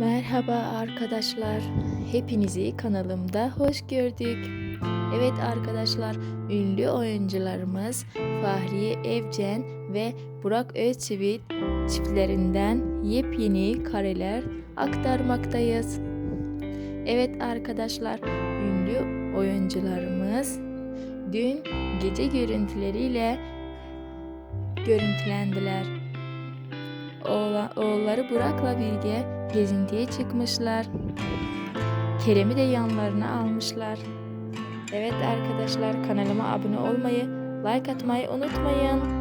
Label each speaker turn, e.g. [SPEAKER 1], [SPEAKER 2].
[SPEAKER 1] Merhaba arkadaşlar. Hepinizi kanalımda hoş gördük. Evet arkadaşlar, ünlü oyuncularımız Fahriye Evcen ve Burak Özçivit çiftlerinden yepyeni kareler aktarmaktayız. Evet arkadaşlar, ünlü oyuncularımız dün gece görüntüleriyle görüntülendiler. Oğulları Burak'la birlikte gezintiye çıkmışlar. Kerem'i de yanlarına almışlar. Evet arkadaşlar kanalıma abone olmayı, like atmayı unutmayın.